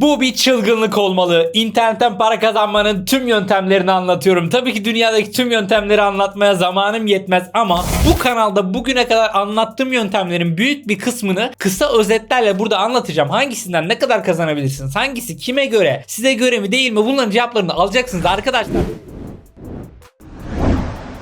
Bu bir çılgınlık olmalı. İnternetten para kazanmanın tüm yöntemlerini anlatıyorum. Tabii ki dünyadaki tüm yöntemleri anlatmaya zamanım yetmez ama bu kanalda bugüne kadar anlattığım yöntemlerin büyük bir kısmını kısa özetlerle burada anlatacağım. Hangisinden ne kadar kazanabilirsiniz? Hangisi kime göre? Size göre mi değil mi? Bunların cevaplarını alacaksınız arkadaşlar.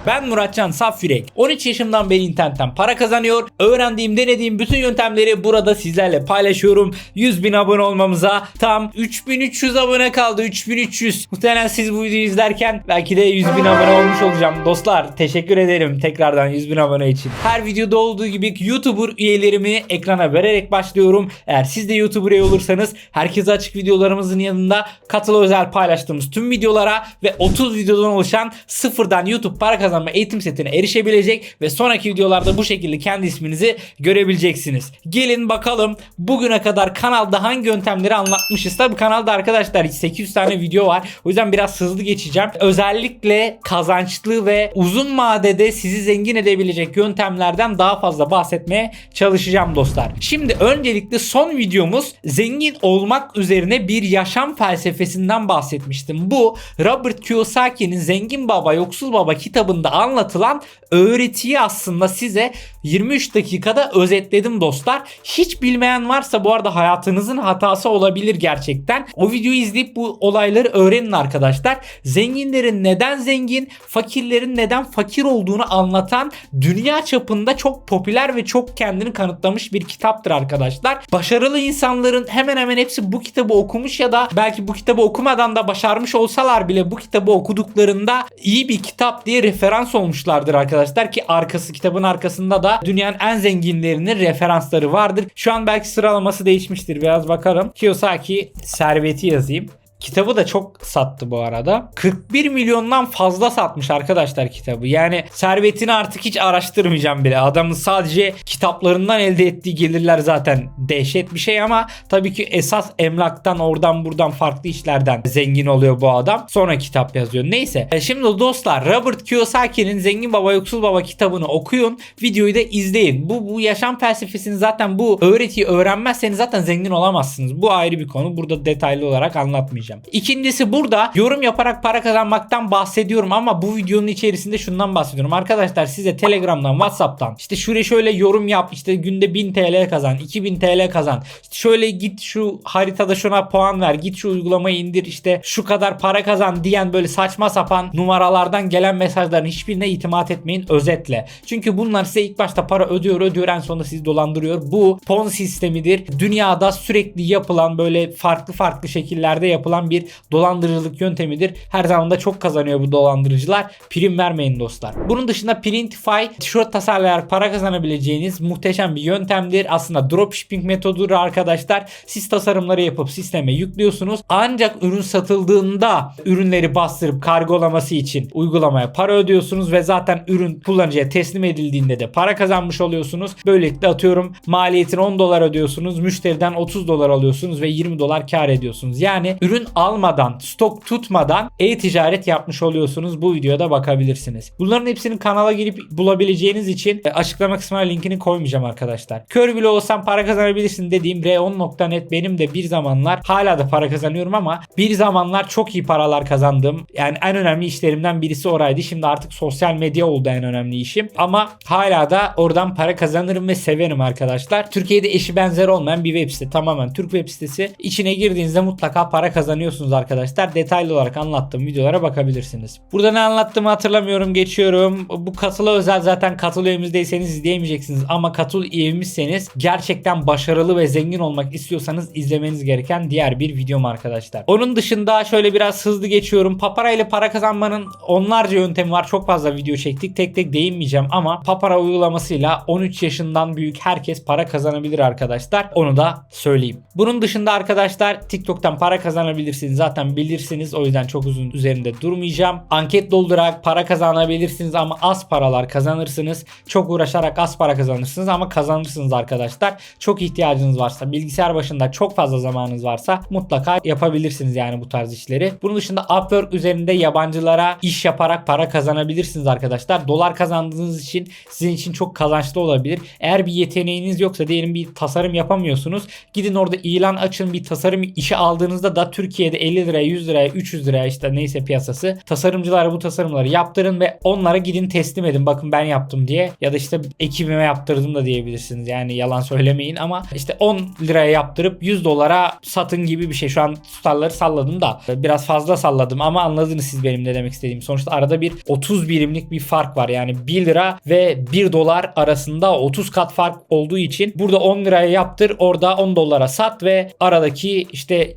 Ben Muratcan Safyürek. 13 yaşımdan beri internetten para kazanıyor. Öğrendiğim, denediğim bütün yöntemleri burada sizlerle paylaşıyorum. 100 bin abone olmamıza tam 3300 abone kaldı. 3300. Muhtemelen siz bu videoyu izlerken belki de 100 bin abone olmuş olacağım. Dostlar teşekkür ederim tekrardan 100 bin abone için. Her videoda olduğu gibi YouTuber üyelerimi ekrana vererek başlıyorum. Eğer siz de YouTuber üye olursanız herkese açık videolarımızın yanında katıl özel paylaştığımız tüm videolara ve 30 videodan oluşan sıfırdan YouTube para kazanma eğitim setine erişebilecek ve sonraki videolarda bu şekilde kendi isminizi görebileceksiniz. Gelin bakalım bugüne kadar kanalda hangi yöntemleri anlatmışız. Tabi kanalda arkadaşlar 800 tane video var. O yüzden biraz hızlı geçeceğim. Özellikle kazançlı ve uzun vadede sizi zengin edebilecek yöntemlerden daha fazla bahsetmeye çalışacağım dostlar. Şimdi öncelikle son videomuz zengin olmak üzerine bir yaşam felsefesinden bahsetmiştim. Bu Robert Kiyosaki'nin Zengin Baba Yoksul Baba kitabında anlatılan öğretiyi aslında size 23 dakikada özetledim dostlar. Hiç bilmeyen varsa bu arada hayatınızın hatası olabilir gerçekten. O videoyu izleyip bu olayları öğrenin arkadaşlar. Zenginlerin neden zengin, fakirlerin neden fakir olduğunu anlatan dünya çapında çok popüler ve çok kendini kanıtlamış bir kitaptır arkadaşlar. Başarılı insanların hemen hemen hepsi bu kitabı okumuş ya da belki bu kitabı okumadan da başarmış olsalar bile bu kitabı okuduklarında iyi bir kitap diye referans olmuşlardır arkadaşlar ki arkası kitabın arkasında da dünyanın en zenginlerinin referansları vardır. Şu an belki sıralaması değişmiştir. Biraz bakarım. Kiyosaki serveti yazayım. Kitabı da çok sattı bu arada. 41 milyondan fazla satmış arkadaşlar kitabı. Yani servetini artık hiç araştırmayacağım bile. Adamın sadece kitaplarından elde ettiği gelirler zaten dehşet bir şey ama tabii ki esas emlaktan oradan buradan farklı işlerden zengin oluyor bu adam. Sonra kitap yazıyor. Neyse. E Şimdi dostlar Robert Kiyosaki'nin Zengin Baba Yoksul Baba kitabını okuyun. Videoyu da izleyin. Bu, bu yaşam felsefesini zaten bu öğretiyi öğrenmezseniz zaten zengin olamazsınız. Bu ayrı bir konu. Burada detaylı olarak anlatmayacağım. İkincisi burada yorum yaparak para kazanmaktan bahsediyorum ama bu videonun içerisinde şundan bahsediyorum. Arkadaşlar size Telegram'dan, Whatsapp'tan işte şuraya şöyle yorum yap işte günde 1000 TL kazan, 2000 TL kazan. İşte şöyle git şu haritada şuna puan ver, git şu uygulamayı indir işte şu kadar para kazan diyen böyle saçma sapan numaralardan gelen mesajların hiçbirine itimat etmeyin özetle. Çünkü bunlar size ilk başta para ödüyor ödüyor en sonunda sizi dolandırıyor. Bu pon sistemidir. Dünyada sürekli yapılan böyle farklı farklı şekillerde yapılan bir dolandırıcılık yöntemidir. Her zaman da çok kazanıyor bu dolandırıcılar. Prim vermeyin dostlar. Bunun dışında Printify tişört tasarlayarak para kazanabileceğiniz muhteşem bir yöntemdir. Aslında dropshipping metodudur arkadaşlar. Siz tasarımları yapıp sisteme yüklüyorsunuz. Ancak ürün satıldığında ürünleri bastırıp kargolaması için uygulamaya para ödüyorsunuz ve zaten ürün kullanıcıya teslim edildiğinde de para kazanmış oluyorsunuz. Böylelikle atıyorum maliyetini 10 dolar ödüyorsunuz. Müşteriden 30 dolar alıyorsunuz ve 20 dolar kar ediyorsunuz. Yani ürün almadan, stok tutmadan e-ticaret yapmış oluyorsunuz. Bu videoda bakabilirsiniz. Bunların hepsini kanala girip bulabileceğiniz için e, açıklama kısmına linkini koymayacağım arkadaşlar. Kör bile olsam para kazanabilirsin dediğim R10.net benim de bir zamanlar hala da para kazanıyorum ama bir zamanlar çok iyi paralar kazandım. Yani en önemli işlerimden birisi oraydı. Şimdi artık sosyal medya oldu en önemli işim. Ama hala da oradan para kazanırım ve severim arkadaşlar. Türkiye'de eşi benzeri olmayan bir web site. Tamamen Türk web sitesi. İçine girdiğinizde mutlaka para kazanıyorsunuz arkadaşlar. Detaylı olarak anlattığım videolara bakabilirsiniz. Burada ne anlattığımı hatırlamıyorum. Geçiyorum. Bu katıla özel zaten katıl üyemiz değilseniz izleyemeyeceksiniz. Ama katıl üyemizseniz gerçekten başarılı ve zengin olmak istiyorsanız izlemeniz gereken diğer bir videom arkadaşlar. Onun dışında şöyle biraz hızlı geçiyorum. Papara ile para kazanmanın onlarca yöntemi var. Çok fazla video çektik. Tek tek değinmeyeceğim ama Papara uygulamasıyla 13 yaşından büyük herkes para kazanabilir arkadaşlar. Onu da söyleyeyim. Bunun dışında arkadaşlar TikTok'tan para kazanabileceğiniz yapabilirsiniz. Zaten bilirsiniz. O yüzden çok uzun üzerinde durmayacağım. Anket doldurarak para kazanabilirsiniz ama az paralar kazanırsınız. Çok uğraşarak az para kazanırsınız ama kazanırsınız arkadaşlar. Çok ihtiyacınız varsa, bilgisayar başında çok fazla zamanınız varsa mutlaka yapabilirsiniz yani bu tarz işleri. Bunun dışında Upwork üzerinde yabancılara iş yaparak para kazanabilirsiniz arkadaşlar. Dolar kazandığınız için sizin için çok kazançlı olabilir. Eğer bir yeteneğiniz yoksa diyelim bir tasarım yapamıyorsunuz. Gidin orada ilan açın bir tasarım işi aldığınızda da Türkiye'de 50 liraya 100 liraya 300 liraya işte neyse piyasası tasarımcılara bu tasarımları yaptırın ve onlara gidin teslim edin. Bakın ben yaptım diye ya da işte ekibime yaptırdım da diyebilirsiniz. Yani yalan söylemeyin ama işte 10 liraya yaptırıp 100 dolara satın gibi bir şey. Şu an tutarları salladım da biraz fazla salladım ama anladınız siz benim ne demek istediğim. Sonuçta arada bir 30 birimlik bir fark var. Yani 1 lira ve 1 dolar arasında 30 kat fark olduğu için burada 10 liraya yaptır orada 10 dolara sat ve aradaki işte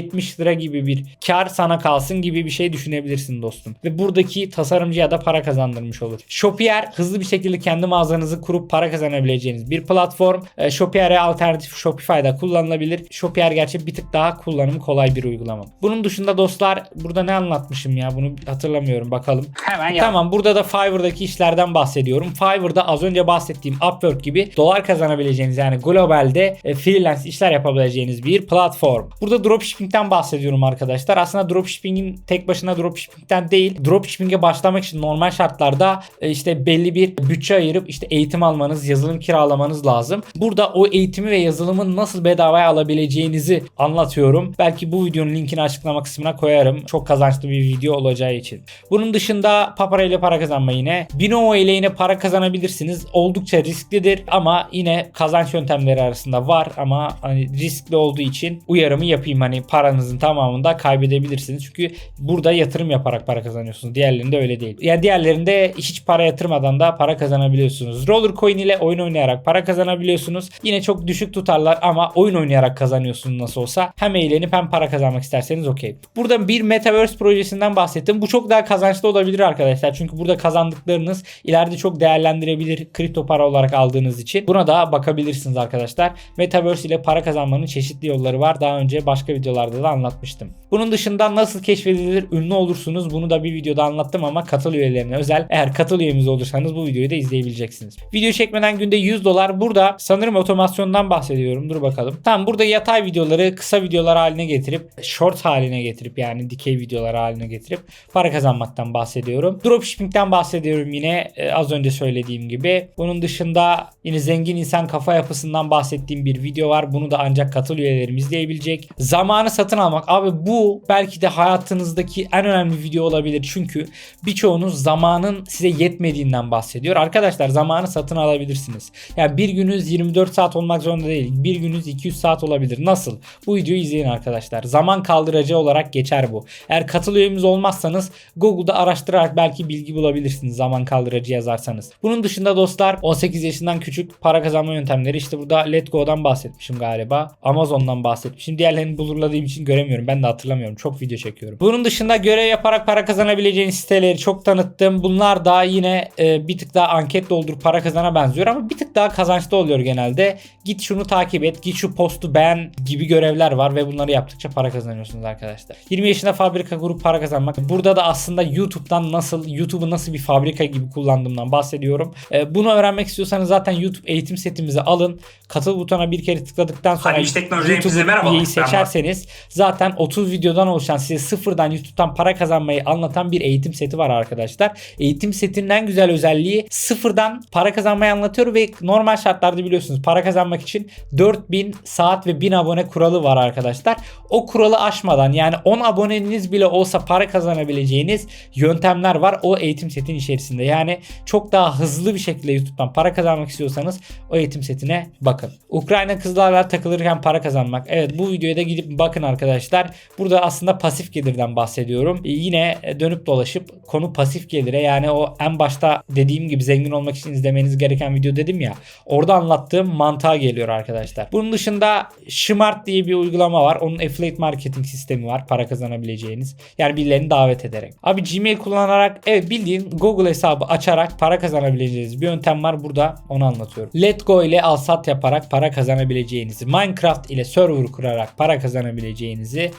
270 lira gibi bir kar sana kalsın gibi bir şey düşünebilirsin dostum. Ve buradaki tasarımcıya da para kazandırmış olur. Shopier hızlı bir şekilde kendi mağazanızı kurup para kazanabileceğiniz bir platform. E, Shopier'e alternatif Shopify'da kullanılabilir. Shopier gerçi bir tık daha kullanımı kolay bir uygulama. Bunun dışında dostlar burada ne anlatmışım ya bunu hatırlamıyorum bakalım. Hemen yap. Tamam burada da Fiverr'daki işlerden bahsediyorum. Fiverr'da az önce bahsettiğim Upwork gibi dolar kazanabileceğiniz yani globalde e, freelance işler yapabileceğiniz bir platform. Burada dropshipping'den bahsediyorum arkadaşlar. Aslında dropshipping'in tek başına dropshipping'den değil. Dropshipping'e başlamak için normal şartlarda e, işte belli bir bütçe ayırıp işte eğitim almanız, yazılım kiralamanız lazım. Burada o eğitimi ve yazılımı nasıl bedavaya alabileceğinizi anlatıyorum. Belki bu videonun linkini açıklama kısmına koyarım. Çok kazançlı bir video olacağı için. Bunun dışında Papara ile para kazanma yine. Binomo ile yine para kazanabilirsiniz. Oldukça risklidir ama yine kazanç yöntemleri arasında var ama hani riskli olduğu için uyarımı yapayım. Hani paranızın tamamını da kaybedebilirsiniz. Çünkü burada yatırım yaparak para kazanıyorsunuz. Diğerlerinde öyle değil. Yani diğerlerinde hiç para yatırmadan da para kazanabiliyorsunuz. Roller coin ile oyun oynayarak para kazanabiliyorsunuz. Yine çok düşük tutarlar ama oyun oynayarak kazanıyorsunuz nasıl olsa. Hem eğlenip hem para kazanmak isterseniz okey. Burada bir Metaverse projesinden bahsettim. Bu çok daha kazançlı olabilir arkadaşlar. Çünkü burada kazandıklarınız ileride çok değerlendirebilir kripto para olarak aldığınız için. Buna da bakabilirsiniz arkadaşlar. Metaverse ile para kazanmanın çeşitli yolları var. Daha önce başka videolarda da anlatmıştım. Bunun dışında nasıl keşfedilir, ünlü olursunuz bunu da bir videoda anlattım ama katıl üyelerine özel. Eğer katıl üyemiz olursanız bu videoyu da izleyebileceksiniz. Video çekmeden günde 100 dolar. Burada sanırım otomasyondan bahsediyorum. Dur bakalım. Tamam burada yatay videoları kısa videolar haline getirip short haline getirip yani dikey videolar haline getirip para kazanmaktan bahsediyorum. Dropshipping'den bahsediyorum yine e, az önce söylediğim gibi. Bunun dışında yine zengin insan kafa yapısından bahsettiğim bir video var. Bunu da ancak katıl üyelerim izleyebilecek. Zamanı satın almak. Abi bu belki de hayatınızdaki en önemli video olabilir. Çünkü birçoğunuz zamanın size yetmediğinden bahsediyor. Arkadaşlar zamanı satın alabilirsiniz. Yani bir gününüz 24 saat olmak zorunda değil. Bir gününüz 200 saat olabilir. Nasıl? Bu videoyu izleyin arkadaşlar. Zaman kaldırıcı olarak geçer bu. Eğer katıl üyemiz olmazsanız Google'da araştırarak belki bilgi bulabilirsiniz zaman kaldırıcı yazarsanız. Bunun dışında dostlar 18 yaşından küçük para kazanma yöntemleri işte burada Let Go'dan bahsetmişim galiba. Amazon'dan bahsetmişim. Diğerlerini bulurladığım için göremiyorum. Ben de hatırlamıyorum. Çok video çekiyorum. Bunun dışında görev yaparak para kazanabileceğiniz siteleri çok tanıttım. Bunlar da yine e, bir tık daha anket doldur para kazana benziyor ama bir tık daha kazançlı oluyor genelde. Git şunu takip et, git şu postu beğen gibi görevler var ve bunları yaptıkça para kazanıyorsunuz arkadaşlar. 20 yaşında fabrika kurup para kazanmak. Burada da aslında YouTube'dan nasıl, YouTube'u nasıl bir fabrika gibi kullandığımdan bahsediyorum. E, bunu öğrenmek istiyorsanız zaten YouTube eğitim setimizi alın. Katıl butona bir kere tıkladıktan sonra Hani iş teknoloji hepinize YouTube merhaba. seçerseniz zaten 30 videodan oluşan size sıfırdan YouTube'dan para kazanmayı anlatan bir eğitim seti var arkadaşlar. Eğitim setinin en güzel özelliği sıfırdan para kazanmayı anlatıyor ve normal şartlarda biliyorsunuz para kazanmak için 4000 saat ve 1000 abone kuralı var arkadaşlar. O kuralı aşmadan yani 10 aboneniz bile olsa para kazanabileceğiniz yöntemler var o eğitim setin içerisinde. Yani çok daha hızlı bir şekilde YouTube'dan para kazanmak istiyorsanız o eğitim setine bakın. Ukrayna kızlarla takılırken para kazanmak. Evet bu videoya da gidip bakın arkadaşlar. Burada aslında pasif gelirden bahsediyorum. E, yine dönüp dolaşıp konu pasif gelire yani o en başta dediğim gibi zengin olmak için izlemeniz gereken video dedim ya. Orada anlattığım mantığa geliyor arkadaşlar. Bunun dışında Smart diye bir uygulama var. Onun affiliate marketing sistemi var. Para kazanabileceğiniz. Yani birilerini davet ederek. Abi Gmail kullanarak evet bildiğin Google hesabı açarak para kazanabileceğiniz bir yöntem var. Burada onu anlatıyorum. Let Go ile al sat yaparak para kazanabileceğinizi, Minecraft ile server kurarak para kazanabileceğinizi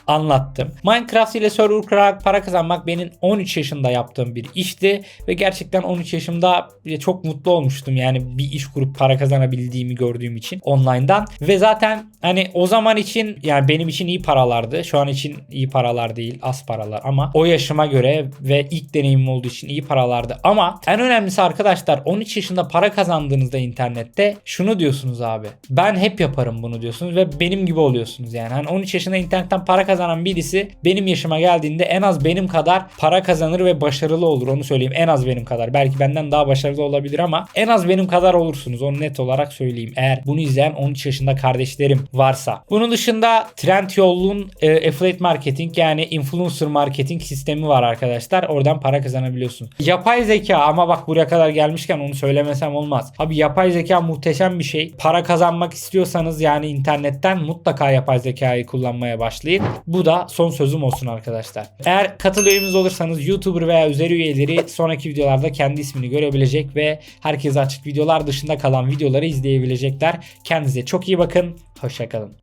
anlattım. Minecraft ile server kurarak para kazanmak benim 13 yaşında yaptığım bir işti ve gerçekten 13 yaşımda çok mutlu olmuştum. Yani bir iş kurup para kazanabildiğimi gördüğüm için online'dan ve zaten hani o zaman için yani benim için iyi paralardı. Şu an için iyi paralar değil, az paralar ama o yaşıma göre ve ilk deneyimim olduğu için iyi paralardı. Ama en önemlisi arkadaşlar 13 yaşında para kazandığınızda internette şunu diyorsunuz abi. Ben hep yaparım bunu diyorsunuz ve benim gibi oluyorsunuz yani. Hani 13 yaşında internetten para kazanan birisi benim yaşıma geldiğinde en az benim kadar para kazanır ve başarılı olur. Onu söyleyeyim. En az benim kadar. Belki benden daha başarılı olabilir ama en az benim kadar olursunuz. Onu net olarak söyleyeyim. Eğer bunu izleyen 13 yaşında kardeşlerim varsa. Bunun dışında Trendyol'un e, affiliate marketing yani influencer marketing sistemi var arkadaşlar. Oradan para kazanabiliyorsun. Yapay zeka ama bak buraya kadar gelmişken onu söylemesem olmaz. Abi yapay zeka muhteşem bir şey. Para kazanmak istiyorsanız yani internetten mutlaka yapay zekayı kullanmaya başlayın. Bu da son sözüm olsun arkadaşlar. Eğer katıl olursanız YouTuber veya üzeri üyeleri sonraki videolarda kendi ismini görebilecek ve herkese açık videolar dışında kalan videoları izleyebilecekler. Kendinize çok iyi bakın. Hoşçakalın.